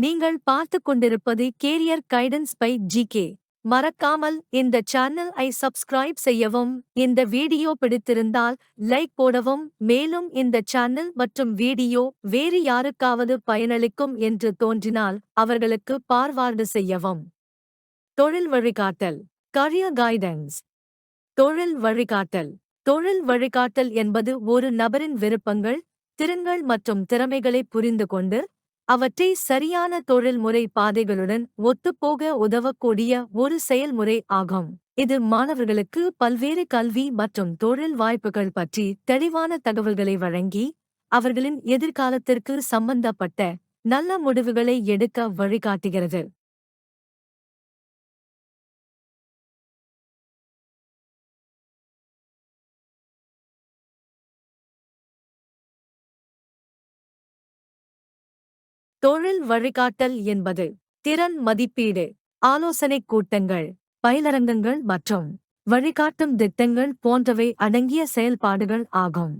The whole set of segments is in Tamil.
நீங்கள் பார்த்துக் கொண்டிருப்பது கேரியர் கைடன்ஸ் பை ஜிகே மறக்காமல் இந்த சேனல் ஐ சப்ஸ்கிரைப் செய்யவும் இந்த வீடியோ பிடித்திருந்தால் லைக் போடவும் மேலும் இந்த சேனல் மற்றும் வீடியோ வேறு யாருக்காவது பயனளிக்கும் என்று தோன்றினால் அவர்களுக்கு பார்வார்டு செய்யவும். தொழில் வழிகாட்டல் கரியர் கைடன்ஸ் தொழில் வழிகாட்டல் தொழில் வழிகாட்டல் என்பது ஒரு நபரின் விருப்பங்கள் திறன்கள் மற்றும் திறமைகளை புரிந்து கொண்டு அவற்றை சரியான தொழில்முறை பாதைகளுடன் ஒத்துப்போக உதவக்கூடிய ஒரு செயல்முறை ஆகும். இது மாணவர்களுக்கு பல்வேறு கல்வி மற்றும் தொழில் வாய்ப்புகள் பற்றி தெளிவான தகவல்களை வழங்கி அவர்களின் எதிர்காலத்திற்கு சம்பந்தப்பட்ட நல்ல முடிவுகளை எடுக்க வழிகாட்டுகிறது. தொழில் வழிகாட்டல் என்பது திறன் மதிப்பீடு ஆலோசனைக் கூட்டங்கள் பயிலரங்கங்கள் மற்றும் வழிகாட்டும் திட்டங்கள் போன்றவை அடங்கிய செயல்பாடுகள் ஆகும்.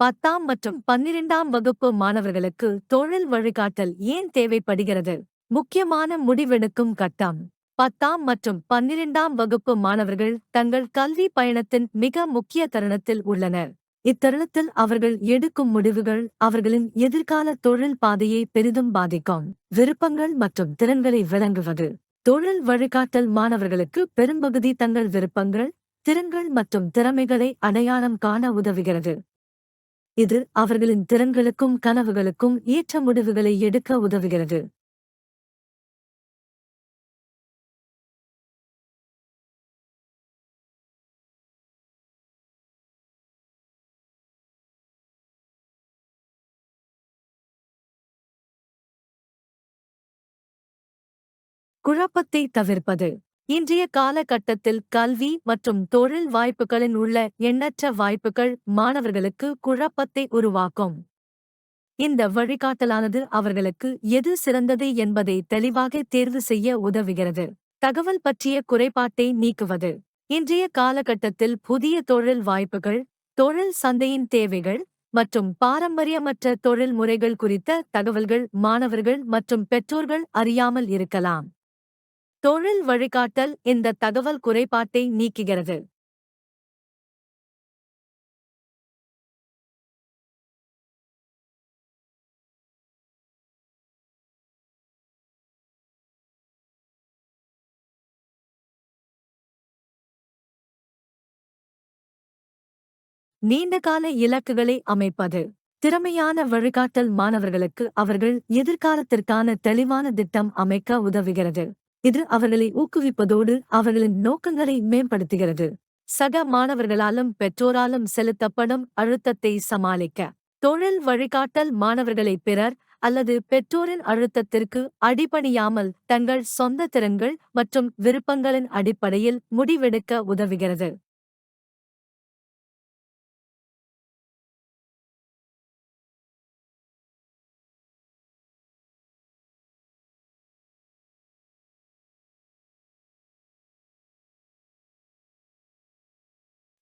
பத்தாம் மற்றும் பன்னிரெண்டாம் வகுப்பு மாணவர்களுக்கு தொழில் வழிகாட்டல் ஏன் தேவைப்படுகிறது? முக்கியமான முடிவெடுக்கும் கட்டம். பத்தாம் மற்றும் பன்னிரெண்டாம் வகுப்பு மாணவர்கள் தங்கள் கல்வி பயணத்தின் மிக முக்கிய தருணத்தில் உள்ளனர். இத்தருணத்தில் அவர்கள் எடுக்கும் முடிவுகள் அவர்களின் எதிர்கால தொழில் பாதையை பெரிதும் பாதிக்கும். விருப்பங்கள் மற்றும் திறன்களை விளங்குவது தொழில் வழிகாட்டல் மாணவர்களுக்கு பெரும்பகுதி தங்கள் விருப்பங்கள் திறன்கள் மற்றும் திறமைகளை அடையாளம் காண உதவுகிறது. இது அவர்களின் திறன்களுக்கும் கனவுகளுக்கும் ஏற்ற முடிவுகளை எடுக்க உதவுகிறது. குழப்பத்தை தவிர்ப்பது. இன்றைய காலகட்டத்தில் கல்வி மற்றும் தொழில் வாய்ப்புகளின் உள்ள எண்ணற்ற வாய்ப்புகள் மாணவர்களுக்கு குழப்பத்தை உருவாக்கும். இந்த வழிகாட்டலானது அவர்களுக்கு எது சிறந்தது என்பதை தெளிவாக தேர்வு செய்ய உதவுகிறது. தகவல் பற்றிய குறைபாட்டை நீக்குவது. இன்றைய காலகட்டத்தில் புதிய தொழில் வாய்ப்புகள் தொழில் சந்தையின் தேவைகள் மற்றும் பாரம்பரியமற்ற தொழில் முறைகள் குறித்த தகவல்கள் மாணவர்கள் மற்றும் பெற்றோர்கள் அறியாமல் இருக்கலாம். தொழில் வழிகாட்டல் இந்த தகவல் குறைபாட்டை நீக்குகிறது. நீண்டகால இலக்குகளை அமைப்பது. திறமையான வழிகாட்டல் மாணவர்களுக்கு அவர்கள் எதிர்காலத்திற்கான தெளிவான திட்டம் அமைக்க உதவுகிறது. இது அவர்களை ஊக்குவிப்பதோடு அவர்களின் நோக்கங்களை மேம்படுத்துகிறது. சக மாணவர்களாலும் பெற்றோராலும் செலுத்தப்படும் அழுத்தத்தை சமாளிக்க. தொழில் வழிகாட்டல் மாணவர்களை பிறர் அல்லது பெற்றோரின் அழுத்தத்திற்கு அடிபணியாமல் தங்கள் சொந்த திறன்கள் மற்றும் விருப்பங்களின் அடிப்படையில் முடிவெடுக்க உதவுகிறது.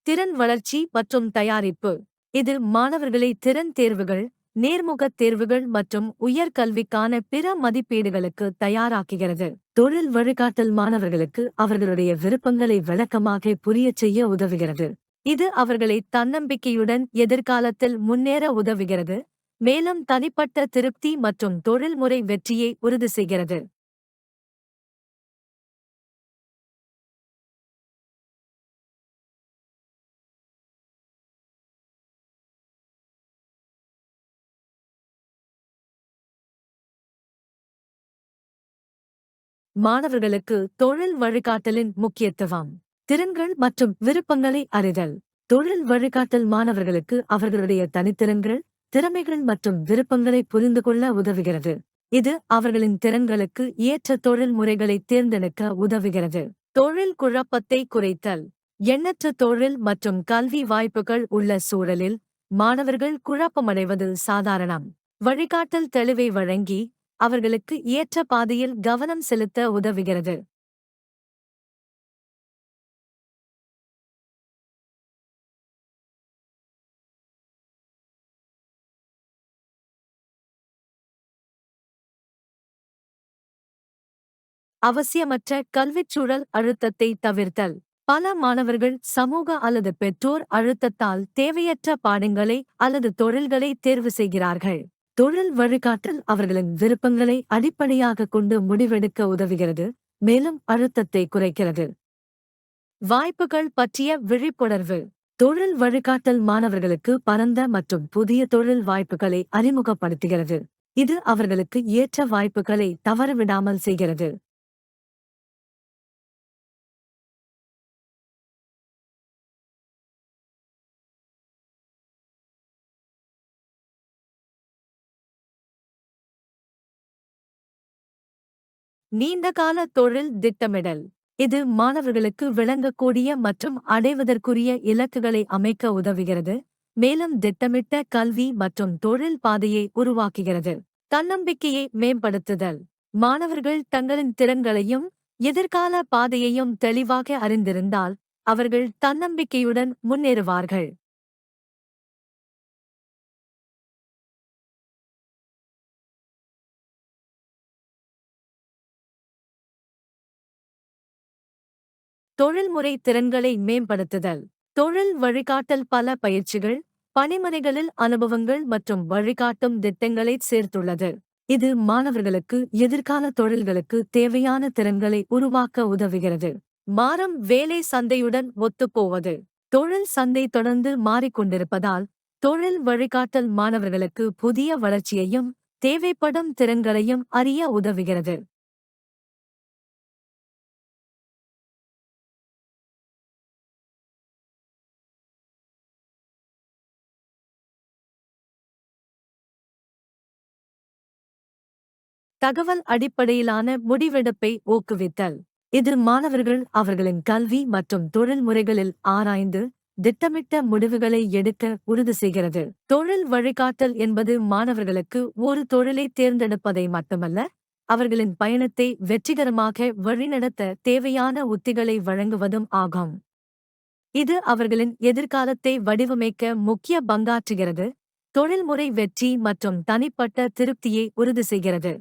திறன் வளர்ச்சி மற்றும் தயாரிப்பு. இது மாணவர்களை திறன் தேர்வுகள் நேர்முகத் தேர்வுகள் மற்றும் உயர்கல்விக்கான பிற மதிப்பீடுகளுக்கு தயாராக்குகிறது. தொழில் வழிகாட்டல் மாணவர்களுக்கு அவர்களுடைய விருப்பங்களை விளக்கமாக புரியச் செய்ய உதவுகிறது. இது அவர்களை தன்னம்பிக்கையுடன் எதிர்காலத்தில் முன்னேற உதவுகிறது. மேலும் தனிப்பட்ட திருப்தி மற்றும் தொழில்முறை வெற்றியை உறுதி செய்கிறது. மாணவர்களுக்கு தொழில் வழிகாட்டலின் முக்கியத்துவம் திறன்கள் மற்றும் விருப்பங்களை அறிதல். தொழில் வழிகாட்டல் மாணவர்களுக்கு அவர்களுடைய தனித்திறன்கள் திறமைகள் மற்றும் விருப்பங்களை புரிந்து கொள்ள உதவுகிறது. இது அவர்களின் திறன்களுக்கு ஏற்ற தொழில் முறைகளை தேர்ந்தெடுக்க உதவுகிறது. தொழில் குழப்பத்தை குறைத்தல். எண்ணற்ற தொழில் மற்றும் கல்வி வாய்ப்புகள் உள்ள சூழலில் மாணவர்கள் குழப்பமடைவது சாதாரணம். வழிகாட்டல் தெளிவை வழங்கி அவர்களுக்கு ஏற்ற பாதையில் கவனம் செலுத்த உதவுகிறது. அவசியமற்ற கல்விச் சூழல் அழுத்தத்தை தவிர்த்தல். பல மாணவர்கள் சமூக அல்லது பெற்றோர் அழுத்தத்தால் தேவையற்ற பாடங்களை அல்லது தொழில்களை தேர்வு செய்கிறார்கள். தொழில் வழிகாட்டல் அவர்களின் விருப்பங்களை அடிப்படையாக கொண்டு முடிவெடுக்க உதவுகிறது மேலும் அழுத்தத்தை குறைக்கிறது. வாய்ப்புகள் பற்றிய விழிப்புணர்வு. தொழில் வழிகாட்டல் மாணவர்களுக்கு பரந்த மற்றும் புதிய தொழில் வாய்ப்புகளை அறிமுகப்படுத்துகிறது. இது அவர்களுக்கு ஏற்ற வாய்ப்புகளை தவறவிடாமல் செய்கிறது. நீண்டகால தொழில் திட்டமிடல். இது மாணவர்களுக்கு விளங்கக்கூடிய மற்றும் அடைவதற்குரிய இலக்குகளை அமைக்க உதவுகிறது மேலும் திட்டமிட்ட கல்வி மற்றும் தொழில் பாதையை உருவாக்குகிறது. தன்னம்பிக்கையை மேம்படுத்துதல். மாணவர்கள் தங்களின் திறன்களையும் எதிர்கால பாதையையும் தெளிவாக அறிந்திருந்தால் அவர்கள் தன்னம்பிக்கையுடன் முன்னேறுவார்கள். தொழில்முறை திறன்களை மேம்படுத்துதல். தொழில் வழிகாட்டல் பல பயிற்சிகள் பணிமனைகளில் அனுபவங்கள் மற்றும் வழிகாட்டும் திட்டங்களை சேர்த்துள்ளது. இது மாணவர்களுக்கு எதிர்கால தொழில்களுக்கு தேவையான திறன்களை உருவாக்க உதவுகிறது. மாறும் வேலை சந்தையுடன் ஒத்துப்போவது. தொழில் சந்தை தொடர்ந்து மாறிக்கொண்டிருப்பதால் தொழில் வழிகாட்டல் மாணவர்களுக்கு புதிய வளர்ச்சியையும் தேவைப்படும் திறன்களையும் அறிய உதவுகிறது. தகவல் அடிப்படையிலான முடிவெடுப்பை ஊக்குவித்தல். இது மாணவர்கள் அவர்களின் கல்வி மற்றும் தொழில்முறைகளில் ஆராய்ந்து திட்டமிட்ட முடிவுகளை எடுக்க உறுதி செய்கிறது. தொழில் வழிகாட்டல் என்பது மாணவர்களுக்கு ஒரு தொழிலை தேர்ந்தெடுப்பதை மட்டுமல்ல அவர்களின் பயணத்தை வெற்றிகரமாக வழிநடத்த தேவையான உத்திகளை வழங்குவதும் ஆகும். இது அவர்களின் எதிர்காலத்தை வடிவமைக்க முக்கிய பங்காற்றுகிறது. தொழில்முறை வெற்றி மற்றும் தனிப்பட்ட திருப்தியை உறுதி செய்கிறது.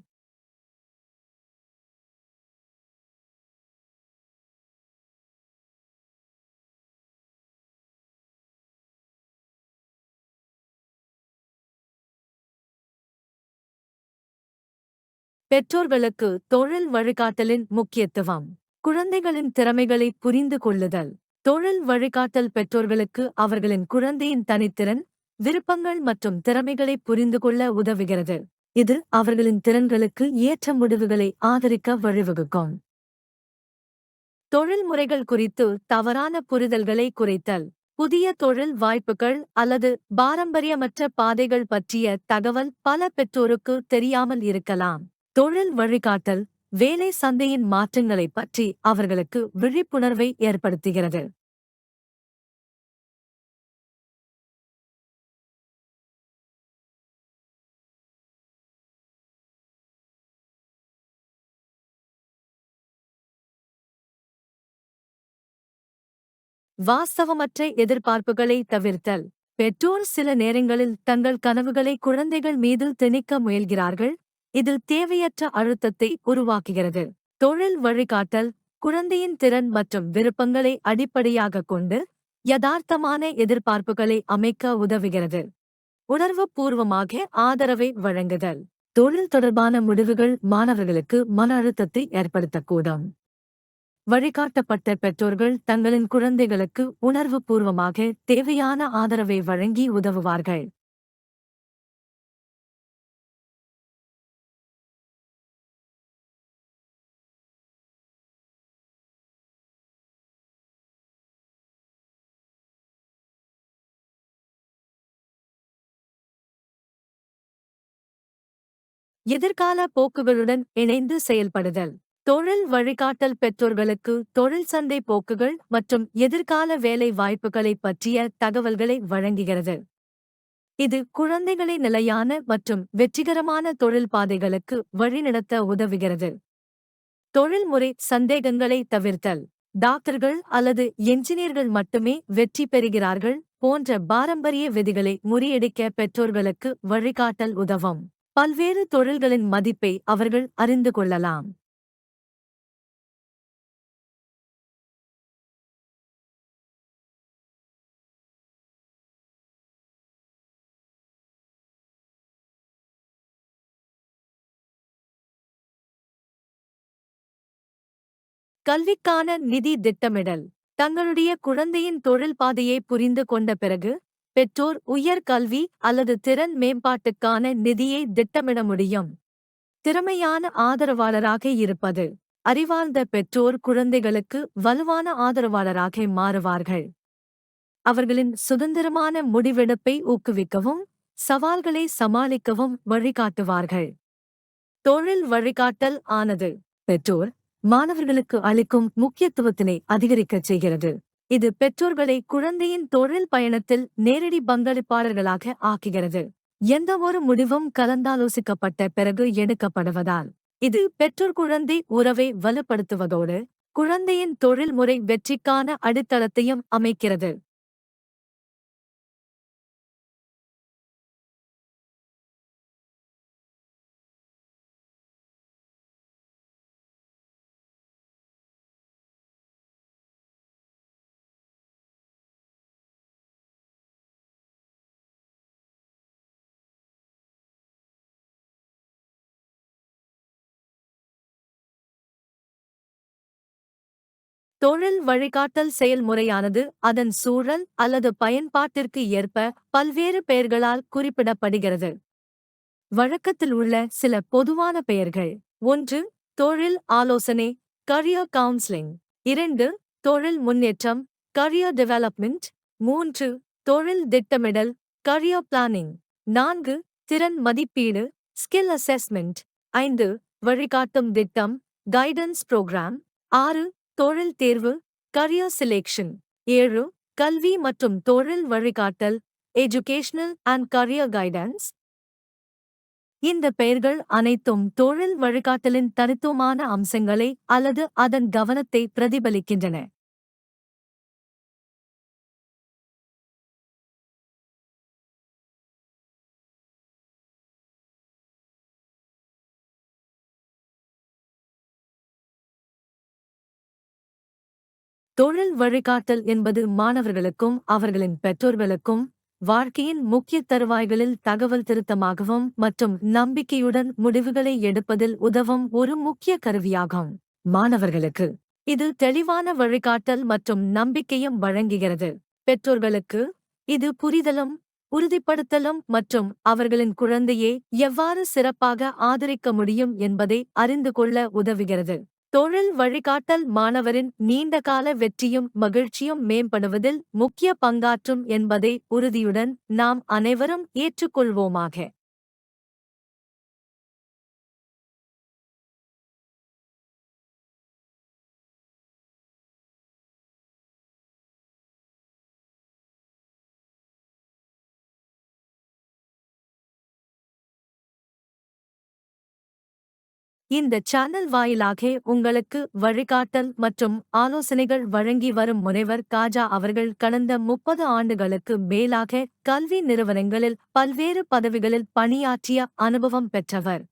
பெற்றோர்களுக்கு தொழில் வழிகாட்டலின் முக்கியத்துவம். குழந்தைகளின் திறமைகளை புரிந்து கொள்ளுதல். தொழில் வழிகாட்டல் பெற்றோர்களுக்கு அவர்களின் குழந்தையின் தனித்திறன் விருப்பங்கள் மற்றும் திறமைகளை புரிந்து கொள்ள உதவுகிறது. இது அவர்களின் திறன்களுக்கு ஏற்ற முடிவுகளை ஆதரிக்க வழிவகுக்கும். தொழில் முறைகள் குறித்து தவறான புரிதல்களை குறைத்தல். புதிய தொழில் வாய்ப்புகள் அல்லது பாரம்பரியமற்ற பாதைகள் பற்றிய தகவல் பல பெற்றோருக்கு தெரியாமல் இருக்கலாம். தொழில் வழிகாட்டல் வேலை சந்தையின் மாற்றங்களைப் பற்றி அவர்களுக்கு விழிப்புணர்வை ஏற்படுத்துகிறது. வாஸ்தவமற்ற எதிர்பார்ப்புகளை தவிர்த்தல். பெற்றோர் சில நேரங்களில் தங்கள் கனவுகளை குழந்தைகள் மீது திணிக்க முயல்கிறார்கள். இதில் தேவையற்ற அழுத்தத்தை உருவாக்குகிறது. தொழில் வழிகாட்டல் குழந்தையின் திறன் மற்றும் விருப்பங்களை அடிப்படையாகக் கொண்டு யதார்த்தமான எதிர்பார்ப்புகளை அமைக்க உதவுகிறது. உணர்வுபூர்வமாக ஆதரவை வழங்குதல். தொழில் தொடர்பான முடிவுகள் மாணவர்களுக்கு மன அழுத்தத்தை ஏற்படுத்தக்கூடும். வழிகாட்டப்பட்ட பெற்றோர்கள் தங்களின் குழந்தைகளுக்கு உணர்வுபூர்வமாக தேவையான ஆதரவை வழங்கி உதவுவார்கள். எதிர்கால போக்குகளுடன் இணைந்து செயல்படுதல். தொழில் வழிகாட்டல் பெற்றோர்களுக்கு தொழில் சந்தை போக்குகள் மற்றும் எதிர்கால வேலை வாய்ப்புகளைப் பற்றிய தகவல்களை வழங்குகிறது. இது குழந்தைகளை நிலையான மற்றும் வெற்றிகரமான தொழில் பாதைகளுக்கு வழிநடத்த உதவுகிறது. தொழில்முறை சந்தேகங்களை தவிர்த்தல். டாக்டர்கள் அல்லது என்ஜினியர்கள் மட்டுமே வெற்றி பெறுகிறார்கள் போன்ற பாரம்பரிய விதிகளை முறியடிக்க பெற்றோர்களுக்கு வழிகாட்டல் உதவும். பல்வேறு தொழில்களின் மதிப்பை அவர்கள் அறிந்து கொள்ளலாம். கல்விக்கான நிதி திட்டமிடல். தங்களுடைய குழந்தையின் தொழில் பாதையை புரிந்து கொண்ட பிறகு பெற்றோர் உயர் கல்வி அல்லது திறன் மேம்பாட்டுக்கான நிதியை திட்டமிட முடியும். திறமையான ஆதரவாளராக இருப்பது. அறிவார்ந்த பெற்றோர் குழந்தைகளுக்கு வலுவான ஆதரவாளராக மாறுவார்கள். அவர்களின் சுதந்திரமான முடிவெடுப்பை ஊக்குவிக்கவும் சவால்களை சமாளிக்கவும் வழிகாட்டுவார்கள். தொழில் வழிகாட்டல் ஆனது பெற்றோர் மாணவர்களுக்கு அளிக்கும் முக்கியத்துவத்தினை அதிகரிக்கச் செய்கிறது. இது பெற்றோர்களை குழந்தையின் தொழில் பயணத்தில் நேரடி பங்களிப்பாளர்களாக ஆக்குகிறது. எந்தவொரு முடிவும் கலந்தாலோசிக்கப்பட்ட பிறகு எடுக்கப்படுவதால் இது பெற்றோர் குழந்தை உறவை வலுப்படுத்துவதோடு குழந்தையின் தொழில்முறை வெற்றிக்கான அடித்தளத்தையும் அமைக்கிறது. தொழில் வழிகாட்டல் செயல்முறையானது அதன் சூழல் அல்லது பயன்பாட்டிற்கு ஏற்ப பல்வேறு பெயர்களால் குறிப்பிடப்படுகிறது. வழக்கத்தில் உள்ள சில பொதுவான பெயர்கள். ஒன்று தொழில் ஆலோசனை கரியர் கவுன்சிலிங் இரண்டு தொழில் முன்னேற்றம் கரியர் டெவலப்மெண்ட் மூன்று தொழில் திட்டமிடல் கரியர் பிளானிங் நான்கு திறன் மதிப்பீடு ஸ்கில் அசெஸ்மெண்ட் ஐந்து வழிகாட்டும் திட்டம் கைடன்ஸ் புரோகிராம் ஆறு தொழில் தேர்வு கரியர் செலெக்ஷன் ஏழு கல்வி மற்றும் தொழில் வழிகாட்டல் எஜுகேஷனல் அண்ட் கரியர் கைடன்ஸ் இந்த பெயர்கள் அனைத்தும் தொழில் வழிகாட்டலின் தனித்துவமான அம்சங்களை அல்லது அதன் கவனத்தை பிரதிபலிக்கின்றன. தொழில் வழிகாட்டல் என்பது மாணவர்களுக்கும் அவர்களின் பெற்றோர்களுக்கும் வாழ்க்கையின் முக்கிய தருவாய்களில் தகவல் திருத்தமாகவும் மற்றும் நம்பிக்கையுடன் முடிவுகளை எடுப்பதில் உதவும் ஒரு முக்கிய கருவியாகும். மாணவர்களுக்கு இது தெளிவான வழிகாட்டல் மற்றும் நம்பிக்கையும் வழங்குகிறது. பெற்றோர்களுக்கு இது புரிதலும் உறுதிப்படுத்தலும் மற்றும் அவர்களின் குழந்தையை எவ்வாறு சிறப்பாக ஆதரிக்க முடியும் என்பதை அறிந்து கொள்ள உதவுகிறது. தொழில் வழிகாட்டல் மாணவரின் நீண்டகால வெற்றியும் மகிழ்ச்சியும் மேம்படுவதில் முக்கிய பங்காற்றும் என்பதை உறுதியுடன் நாம் அனைவரும் ஏற்றுக்கொள்வோமாக. இந்த சேனல் வாயிலாக உங்களுக்கு வழிகாட்டல் மற்றும் ஆலோசனைகள் வழங்கி வரும் முனைவர் காஜா அவர்கள் கடந்த முப்பது ஆண்டுகளுக்கு மேலாக கல்வி நிறுவனங்களில் பல்வேறு பதவிகளில் பணியாற்றிய அனுபவம் பெற்றவர்.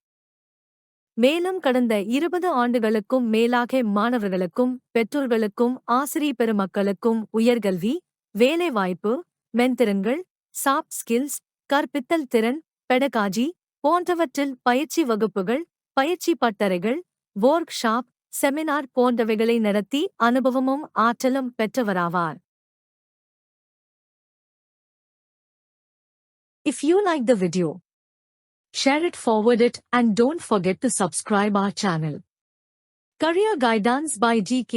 மேலும் கடந்த இருபது ஆண்டுகளுக்கும் மேலாக மாணவர்களுக்கும் பெற்றோர்களுக்கும் ஆசிரிய பெருமக்களுக்கும் உயர்கல்வி வேலைவாய்ப்பு மென்திறன்கள் சாப்ட் ஸ்கில்ஸ் கற்பித்தல் திறன் பெடகாஜி போன்றவற்றில் பயிற்சி வகுப்புகள் பயிற்சி பட்டறைகள் ஒர்க் ஷாப் செமினார் போன்றவைகளை நடத்தி அனுபவமும் ஆற்றலும் பெற்றவராவார் If you like the video, share it, forward it, and don't forget to subscribe our channel. Career Guidance by GK